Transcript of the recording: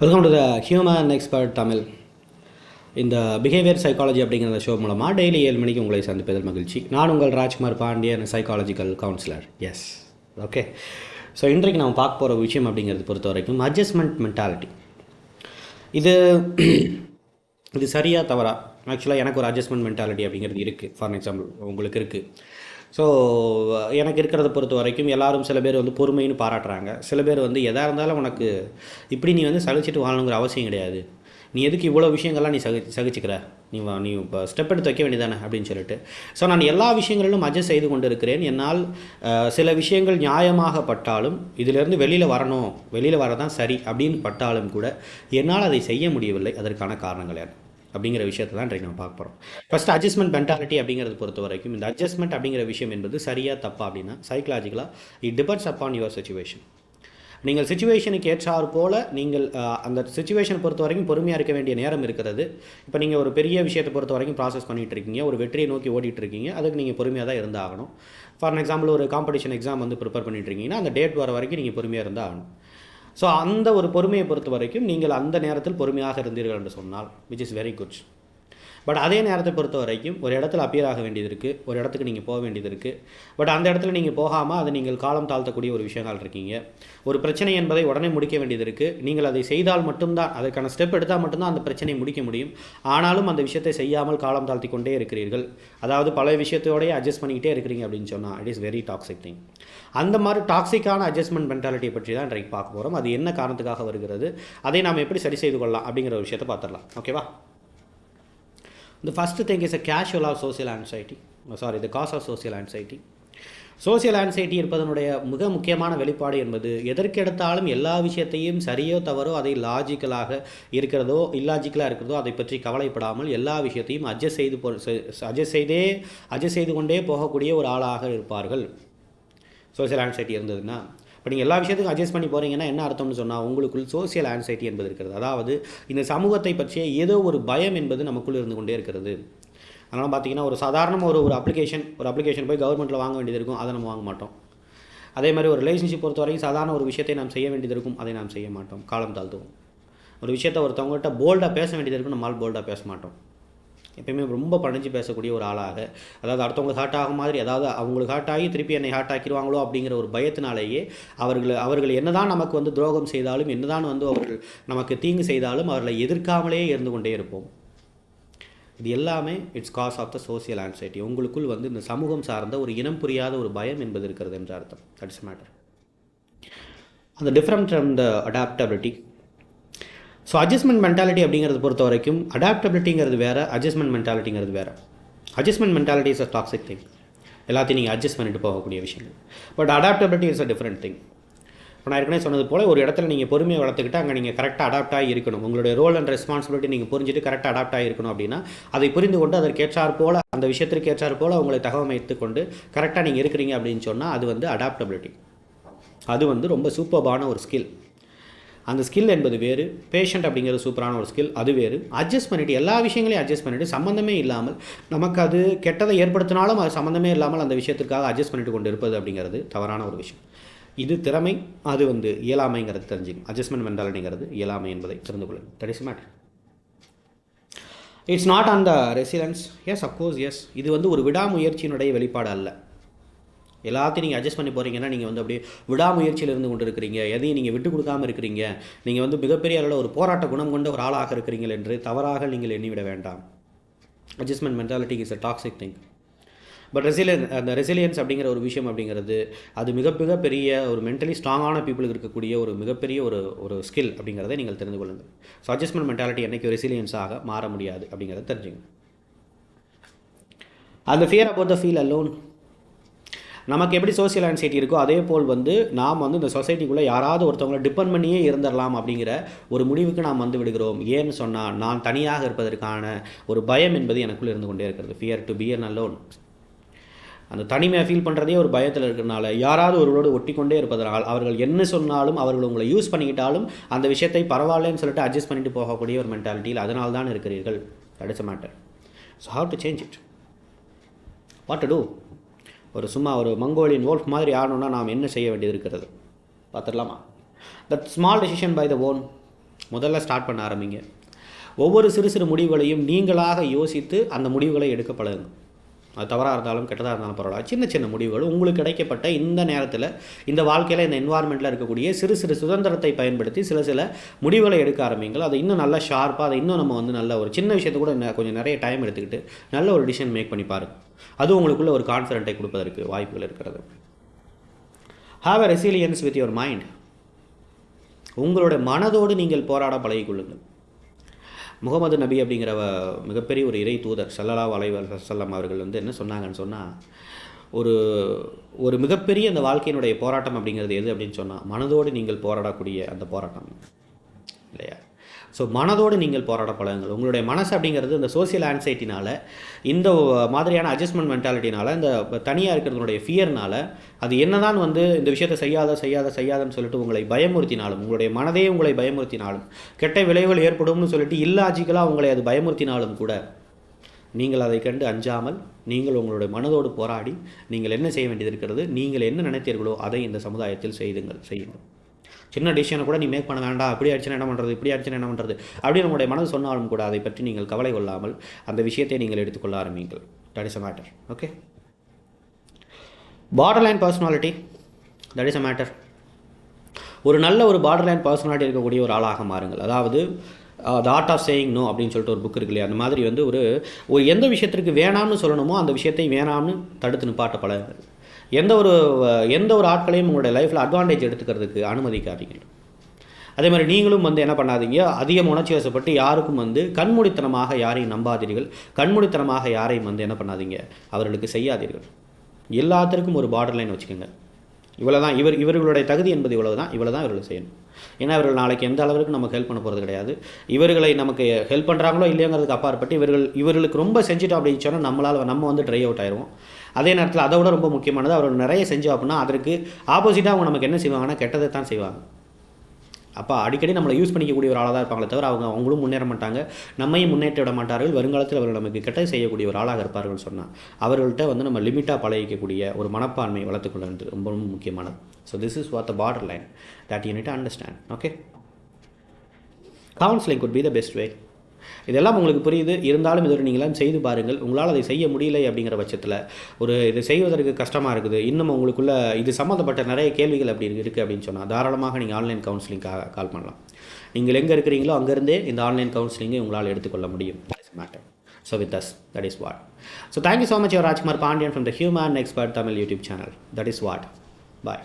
Welcome to the human expert Tamil. இந்த behaviour psychology அப்படிங்கிற show மூலமாக டெய்லி ஏழு மணிக்கு உங்களை சந்திப்பதில் மகிழ்ச்சி. நான் உங்கள் Rajkumar Pandian psychological counsellor yes okay so இன்றைக்கு நம்ம பார்க்க போகிற விஷயம் அப்படிங்கிறது பொறுத்த வரைக்கும் அட்ஜஸ்ட்மெண்ட் மென்டாலிட்டி இது இது சரியாக தவறா? ஆக்சுவலாக எனக்கு ஒரு அட்ஜஸ்ட்மெண்ட் மென்டாலிட்டி அப்படிங்கிறது இருக்குது ஃபார் எக்ஸாம்பிள் உங்களுக்கு இருக்குது ஸோ எனக்கு இருக்கிறத பொறுத்த வரைக்கும் எல்லாரும் சில பேர் வந்து பொறுமைன்னு பாராட்டுறாங்க. சில பேர் வந்து எதாக இருந்தாலும் உனக்கு இப்படி நீ வந்து சகிச்சுட்டு வாழணுங்கிற அவசியம் கிடையாது. நீ எதுக்கு இவ்வளோ விஷயங்கள்லாம் நீ சகி சகிச்சுக்கிற? நீ வா- நீ இப்போ ஸ்டெப் எடுத்து வைக்க வேண்டியதானே அப்படின்னு சொல்லிட்டு. ஸோ நான் எல்லா விஷயங்களிலும் அட்ஜஸ்ட் செய்து கொண்டு இருக்கிறேன் என்னால் சில விஷயங்கள் நியாயமாகப்பட்டாலும் இதிலிருந்து வெளியில் வரணும் வெளியில் வரதான் சரி அப்படின்னு பட்டாலும் கூட என்னால் அதை செய்ய முடியவில்லை. அதற்கான காரணங்கள் என்ன? அப்படிங்கிற விஷயத்தை தான் இன்றைக்கு நம்ம பார்க்க போகிறோம் ஃபஸ்ட் அட்ஜஸ்ட்மெண்ட் மென்டாலிட்டி அப்படிங்கிறது பொறுத்த வரைக்கும் இந்த அட்ஜஸ்ட்மெண்ட் அப்படிங்கிற விஷயம் என்பது சரியாக தப்பா அப்படின்னா சைக்கலாஜிக்கலாக it depends upon your situation நீங்கள் சுச்சுவேஷனுக்கு ஏற்றாறு போல் நீங்கள் அந்த சுச்சுவேஷனை பொறுத்த வரைக்கும் பொறுமையாக இருக்க வேண்டிய நேரம் இருக்கிறது. இப்போ நீங்கள் ஒரு பெரிய விஷயத்தை பொறுத்த வரைக்கும் ப்ராசஸ் பண்ணிகிட்டு இருக்கீங்க ஒரு வெற்றியை நோக்கி ஓடிட்டு இருக்கீங்க அதுக்கு நீங்கள் பொறுமையாக தான் இருந்தாகணும். ஃபார் எக்ஸாம்பிள் ஒரு காம்படிஷன் எக்ஸாம் வந்து ப்ரிப்பேர் பண்ணிட்டு இருக்கீங்கன்னா அந்த டேட் வர வரைக்கும் நீங்கள் பொறுமையாக இருந்தாகணும். ஸோ அந்த ஒரு பொறுமையை பொறுத்த வரைக்கும் நீங்கள் அந்த நேரத்தில் பொறுமையாக இருந்தீர்கள் என்று சொன்னால் which is very good but அதே நேரத்தை பொறுத்த வரைக்கும் ஒரு இடத்துல அப்பியர் ஆக வேண்டியது இருக்குது ஒரு இடத்துக்கு நீங்கள் போக வேண்டியது இருக்குது பட் அந்த இடத்துல நீங்கள் போகாமல் அதை நீங்கள் காலம் தாழ்த்தக்கூடிய ஒரு விஷயங்கள் இருக்கீங்க. ஒரு பிரச்சனை என்பதை உடனே முடிக்க வேண்டியது இருக்குது நீங்கள் அதை செய்தால் மட்டும்தான் அதற்கான ஸ்டெப் எடுத்தால் மட்டும்தான் அந்த பிரச்சனையை முடிக்க முடியும். ஆனாலும் அந்த விஷயத்தை செய்யாமல் காலம் தாழ்த்தி கொண்டே இருக்கிறீர்கள். அதாவது பல விஷயத்தோடய அட்ஜஸ்ட் பண்ணிக்கிட்டே இருக்கிறீங்க அப்படின்னு சொன்னால் it is very toxic thing அந்த மாதிரி டாக்ஸிக்கான அட்ஜஸ்ட்மெண்ட் மென்டாலிட்டியை பற்றி தான் இன்றைக்கு பார்க்க போகிறோம் அது என்ன காரணத்துக்காக வருகிறது? அதை நாம் எப்படி சரி செய்து கொள்ளலாம் அப்படிங்கிற ஒரு விஷயத்தை பார்த்துடலாம். ஓகேவா The first thing is a casual of social anxiety. Sorry the cause of social anxiety social anxiety இருப்பதனுடைய மிக முக்கியமான வெளிப்பாடு என்பது எதற்கெடுத்தாலும் எல்லா விஷயத்தையும் சரியோ தவறோ அதை லாஜிக்கலாக இருக்கிறதோ இல்லாஜிக்கலாக இருக்கிறதோ அதை பற்றி கவலைப்படாமல் எல்லா விஷயத்தையும் அட்ஜஸ்ட் செய்து போ அட்ஜஸ்ட் செய்தே அட்ஜஸ்ட் செய்து கொண்டே போகக்கூடிய ஒரு ஆளாக இருப்பார்கள் சோசியல் ஆன்சைட்டி இருந்ததுன்னா இப்போ நீங்கள் எல்லா விஷயத்துக்கும் அட்ஜஸ்ட் பண்ணி போகிறீங்கன்னா என்ன அர்த்தம்னு சொன்னால் உங்களுக்குள் சோசியல் ஆன்சைட்டி என்பது இருக்கிறது. அதாவது இந்த சமூகத்தை பற்றிய ஏதோ ஒரு பயம் என்பது நமக்குள் இருந்து கொண்டே இருக்கிறது. அதனால் பார்த்தீங்கன்னா ஒரு சாதாரண ஒரு ஒரு அப்ளிகேஷன் ஒரு அப்ளிகேஷன் போய் கவர்மெண்ட்டில் வாங்க வேண்டியது இருக்கும் அதை நம்ம வாங்க மாட்டோம். அதே மாதிரி ஒரு ரிலேஷன்ஷிப் பொறுத்த வரைக்கும் சாதாரண ஒரு விஷயத்தை நாம் செய்ய வேண்டியது இருக்கும் அதை நாம் செய்ய மாட்டோம் காலம் தாழ்த்துவோம். ஒரு விஷயத்த ஒருத்தவங்கள்ட்ட போல்டாக பேச வேண்டியது இருக்கும் நம்மால் போல்டாக பேச மாட்டோம். எப்பயுமே ரொம்ப பணிஞ்சு பேசக்கூடிய ஒரு ஆளாக. அதாவது அடுத்தவங்க ஹார்ட் ஆகும் மாதிரி அதாவது அவங்களுக்கு ஹார்ட் ஆகி திருப்பி என்னை ஹார்ட் ஆக்கிடுவாங்களோ அப்படிங்கிற ஒரு பயத்தினாலேயே அவர்கள் அவர்கள் என்னதான் நமக்கு வந்து துரோகம் செய்தாலும் என்னதான் வந்து அவர்கள் நமக்கு தீங்கு செய்தாலும் அவர்களை எதிர்க்காமலே இருந்து கொண்டே இருப்போம். இது எல்லாமே it's cause of the social anxiety உங்களுக்குள் வந்து இந்த சமூகம் சார்ந்த ஒரு இனம் புரியாத ஒரு பயம் என்பது இருக்கிறது என்ற அர்த்தம். தட்ஸ் மேட்டர் அந்த different from the adaptability so adjustment mentality அப்படிங்கிறது பொறுத்த வரைக்கும் அடாப்டபிலிட்டிங்கிறது வேறு அட்ஜஸ்ட்மெண்ட் மென்டாலிட்டிங்கிறது வேறு. Adjustment mentality is a toxic thing எல்லாத்தையும் நீங்கள் அட்ஜஸ்ட் பண்ணிட்டு போகக்கூடிய விஷயங்கள். But adaptability is a different thing இப்போ நான் ஏற்கனவே சொன்னது போல் ஒரு இடத்துல நீங்கள் பொறுமையை வளர்த்துக்கிட்டு அங்கே நீங்கள் கரெக்டாக அடாப்ட் ஆகி இருக்கணும். உங்களுடைய ரோல் அண்ட் ரெஸ்பான்சிபிலிட்டி நீங்கள் புரிஞ்சுட்டு கரெக்டாக அடாப்ட் ஆகி இருக்கணும் அப்படின்னா அதை புரிந்து கொண்டு அதற்கேற்றார் போல் அந்த விஷயத்திற்கு ஏற்றார் போல் உங்களை தகவமைத்து கொண்டு கரெக்டாக நீங்கள் இருக்கிறீங்க அப்படின்னு சொன்னால் அது வந்து அடாப்டபிலிட்டி அது வந்து ரொம்ப சூப்பர்பான ஒரு ஸ்கில் அந்த ஸ்கில் என்பது வேறு. பேஷண்ட் அப்படிங்கிறது சூப்பரான ஒரு ஸ்கில் அது வேறு. அட்ஜஸ்ட் பண்ணிவிட்டு எல்லா விஷயங்களையும் அட்ஜஸ்ட் பண்ணிவிட்டு சம்மந்தமே இல்லாமல் நமக்கு அது கெட்டதை ஏற்படுத்தினாலும் அது சம்மந்தமே இல்லாமல் அந்த விஷயத்திற்காக அட்ஜஸ்ட் பண்ணிட்டு கொண்டு இருப்பது அப்படிங்கிறது தவறான ஒரு விஷயம். இது திறமை அது வந்து இயலாமைங்கிறது தெரிஞ்சுக்கணும். அட்ஜஸ்ட்மெண்ட் மென்டாலிட்டிங்கிறது இயலாமை என்பதை தெரிந்து கொள்ளுங்கள். That is matter it's not on the resilience yes of course yes இது வந்து ஒரு விடாமுயற்சியினுடைய வெளிப்பாடு அல்ல. எல்லாத்தையும் நீங்கள் அட்ஜஸ்ட் பண்ணி போகிறீங்கன்னா நீங்கள் வந்து அப்படியே விடாமுயற்சியில் இருந்து கொண்டு இருக்கிறீங்க எதையும் நீங்கள் விட்டு கொடுக்காம இருக்கிறீங்க. நீங்கள் வந்து மிகப்பெரிய அளவில் ஒரு போராட்ட குணம் கொண்ட ஒரு ஆளாக இருக்கிறீங்கள் என்று தவறாக நீங்கள் எண்ணிவிட வேண்டாம். Adjustment mentality is a toxic thing but resilience அந்த ரெசிலியன்ஸ் அப்படிங்கிற ஒரு விஷயம் அப்படிங்கிறது அது மிக மிக பெரிய ஒரு மென்டலி ஸ்ட்ராங்கான பீப்புளுக்கு இருக்கக்கூடிய ஒரு மிகப்பெரிய ஒரு ஒரு ஸ்கில் அப்படிங்கிறத நீங்கள் தெரிந்து கொள்ளுங்கள். ஸோ அட்ஜஸ்ட்மெண்ட் மென்டாலிட்டி என்றைக்கு ரெசிலியன்ஸாக மாற முடியாது அப்படிங்கிறத தெரிஞ்சுங்க. அந்த fear about the feel alone நமக்கு எப்படி சோசியல் ஆன்சைட்டி இருக்கோ அதே போல் வந்து நாம் வந்து இந்த சொசைட்டிக்குள்ளே யாராவது ஒருத்தவங்களை டிபெண்ட் பண்ணியே இருந்துடலாம் அப்படிங்கிற ஒரு முடிவுக்கு நாம் வந்து விடுகிறோம். ஏன்னு சொன்னால் நான் தனியாக இருப்பதற்கான ஒரு பயம் என்பது எனக்குள்ளே இருந்து கொண்டே இருக்கிறது. ஃபியர் டு பியர் அலோன் அந்த தனிமையை ஃபீல் பண்ணுறதே ஒரு பயத்தில் இருக்கிறனால யாராவது ஒருவரோடு ஒட்டிக்கொண்டே இருப்பதனால் அவர்கள் என்ன சொன்னாலும் அவர்கள் உங்களை யூஸ் பண்ணிக்கிட்டாலும் அந்த விஷயத்தை பரவாயில்லன்னு சொல்லிட்டு அட்ஜஸ்ட் பண்ணிட்டு போகக்கூடிய ஒரு மென்டாலிட்டியில் அதனால் தான் இருக்கிறீர்கள். That is a matter so how to change it what to do ஒரு சும்மா ஒரு மங்கோலியன் வோல்ஃப் மாதிரி ஆடணும்னா நாம் என்ன செய்ய வேண்டியது இருக்கிறது? பார்த்துடலாமா? That small decision by the own முதல்ல ஸ்டார்ட் பண்ண ஆரம்பிங்க. ஒவ்வொரு சிறு சிறு முடிவுகளையும் நீங்களாக யோசித்து அந்த முடிவுகளை எடுக்க பழகுங்க. அது தவறாக இருந்தாலும் கெட்டதாக இருந்தாலும் பரவாயில்ல. சின்ன சின்ன முடிவுகள் உங்களுக்கு கிடைக்கப்பட்ட இந்த நேரத்தில் இந்த வாழ்க்கையில் இந்த என்வாரன்மெண்ட்டில் இருக்கக்கூடிய சிறு சிறு சுதந்திரத்தை பயன்படுத்தி சில சில முடிவுகளை எடுக்க ஆரம்பிங்கள். அதை இன்னும் நல்லா ஷார்ப்பாக அதை இன்னும் நம்ம வந்து நல்ல ஒரு சின்ன விஷயத்தை கூட கொஞ்சம் நிறைய டைம் எடுத்துக்கிட்டு நல்ல ஒரு டிசிஷன் மேக் பண்ணி பாருங்க. அது உங்களுக்குள்ள ஒரு கான்ஃபிடென்ட்டை கொடுப்பதற்கு வாய்ப்புகள் இருக்கிறது. Have a resilience with your mind உங்களோட மனதோடு நீங்கள் போராட பழகிக்கொள்ளுங்கள் முகமது நபி அப்படிங்கிற வ- மிகப்பெரிய ஒரு இறை தூதர் சல்லலா வலைவர் சல்லம் அவர்கள் வந்து என்ன சொன்னாங்கன்னு சொன்னால் ஒரு ஒரு மிகப்பெரிய அந்த வாழ்க்கையினுடைய போராட்டம் அப்படிங்கிறது எது அப்படின்னு சொன்னால் மனதோடு நீங்கள் போராடக்கூடிய அந்த போராட்டம் இல்லையா? ஸோ மனதோடு நீங்கள் போராட பழகுங்கள். உங்களுடைய மனசு அப்படிங்கிறது இந்த சோசியல் ஆன்சைட்டினால் இந்த மாதிரியான அட்ஜஸ்ட்மெண்ட் மென்டாலிட்டினால் இந்த தனியாக இருக்கிறதுனுடைய ஃபியர்னால் அது என்னதான் வந்து இந்த விஷயத்தை செய்யாத செய்யாத செய்யாதன்னு சொல்லிட்டு உங்களை பயமுறுத்தினாலும் உங்களுடைய மனதே உங்களை பயமுறுத்தினாலும் கெட்ட விளைவுகள் ஏற்படும்னு சொல்லிட்டு இல்லாஜிக்கலாக உங்களை அது பயமுறுத்தினாலும் கூட நீங்கள் அதை கண்டு அஞ்சாமல் நீங்கள் உங்களுடைய மனதோடு போராடி நீங்கள் என்ன செய்ய வேண்டியது இருக்கிறது நீங்கள் என்ன நினைத்தீர்களோ அதை இந்த சமுதாயத்தில் செய்துங்கள் செய்யுங்கள். சின்ன டிசிஷனை கூட நீ மேக் பண்ண வேண்டாம். அப்படி அடிச்சுன்னா என்ன பண்ணுறது இப்படி அடிச்சுன்னா என்ன பண்ணுறது அப்படின்னு உங்களுடைய மனது சொன்னாலும் கூட அதை பற்றி நீங்கள் கவலை கொள்ளாமல் அந்த விஷயத்தை நீங்கள் எடுத்துக்கொள்ள ஆரம்பிங்கள் that is a matter okay border line personality that is a matter ஒரு நல்ல ஒரு பார்டர் லைன் பர்சனாலிட்டி இருக்கக்கூடிய ஒரு ஆளாக மாறுங்கள். அதாவது the art of saying no அப்படின்னு சொல்லிட்டு ஒரு புக் இருக்கு இல்லையா அந்த மாதிரி வந்து ஒரு ஒரு எந்த விஷயத்திற்கு வேணாம்னு சொல்லணுமோ அந்த விஷயத்தை வேணாம்னு தடுத்து நிப்பாட்ட பழகுங்கள். எந்த ஒரு எந்த ஒரு ஆட்களையும் உங்களுடைய லைஃப்பில் அட்வான்டேஜ் எடுத்துக்கிறதுக்கு அனுமதிக்காதீங்க. அதே மாதிரி நீங்களும் வந்து என்ன பண்ணாதீங்க? அதிகம் உணர்ச்சி வசப்பட்டு யாருக்கும் வந்து கண்மூடித்தனமாக யாரையும் நம்பாதீர்கள். கண்மூடித்தனமாக யாரையும் வந்து என்ன பண்ணாதீங்க? அவர்களுக்கு செய்யாதீர்கள். எல்லாத்திற்கும் ஒரு பார்டர் லைன் வச்சுக்கோங்க. இவ்வளோ தான் இவர் இவர்களுடைய தகுதி என்பது இவ்வளோ தான் இவ்வளோ தான் இவர்கள் செய்யணும். ஏன்னா இவர்கள் நாளைக்கு எந்த அளவுக்கு நமக்கு ஹெல்ப் பண்ண போகிறது கிடையாது. இவர்களை நமக்கு ஹெல்ப் பண்ணுறாங்களோ இல்லையோங்கிறதுக்கு அப்பாற்பட்டு இவர்கள் இவர்களுக்கு ரொம்ப செஞ்சுட்டோம் அப்படின்னு சொன்னால் நம்மளால் நம்ம வந்து ட்ரை அவுட் ஆயிடுவோம். அதே நேரத்தில் அதை விட ரொம்ப முக்கியமானது அவர் நிறைய செஞ்சோம் அப்படின்னா அதற்கு ஆப்போசிட்டாக அவங்க நமக்கு என்ன செய்வாங்கன்னா கெட்டதை தான் செய்வாங்க. அப்போ அடிக்கடி நம்மளை யூஸ் பண்ணிக்கக்கூடிய ஒரு ஆளாக தான் இருப்பாங்களே தவிர அவங்க அவங்களும் முன்னேற மாட்டாங்க. நம்மையும் முன்னேற்ற விட மாட்டார்கள். வருங்காலத்தில் அவர்கள் நமக்கு கெட்டது செய்யக்கூடிய ஒரு ஆளாக இருப்பார்கள் சொன்னால் அவர்கள்ட்ட வந்து நம்ம லிமிட்டாக பழகிக்கக்கூடிய ஒரு மனப்பான்மையை வளர்த்துக்கொள்ள ரொம்ப ரொம்ப முக்கியமானது. So this is what the border line that you understand okay counselling good be the best way இதெல்லாம் உங்களுக்கு புரியுது. இருந்தாலும் இதோட நீங்களாம் செய்து பாருங்கள். உங்களால் அதை செய்ய முடியலை அப்படிங்கிற பட்சத்தில் ஒரு இது செய்வதற்கு கஷ்டமாக இருக்குது. இன்னும் உங்களுக்குள்ள இது சம்மந்தப்பட்ட நிறைய கேள்விகள் அப்படி இருக்குது அப்படின்னு சொன்னால் தாராளமாக நீங்கள் ஆன்லைன் கவுன்சிலிங்காக கால் பண்ணலாம். நீங்கள் எங்கே இருக்கிறீங்களோ அங்கேருந்தே இந்த ஆன்லைன் கவுன்சிலிங்கை உங்களால் எடுத்துக்கொள்ள முடியும். Matter so with us that is what so thank you so much your Rajkumar Pandian from the human expert Tamil YouTube channel that is what bye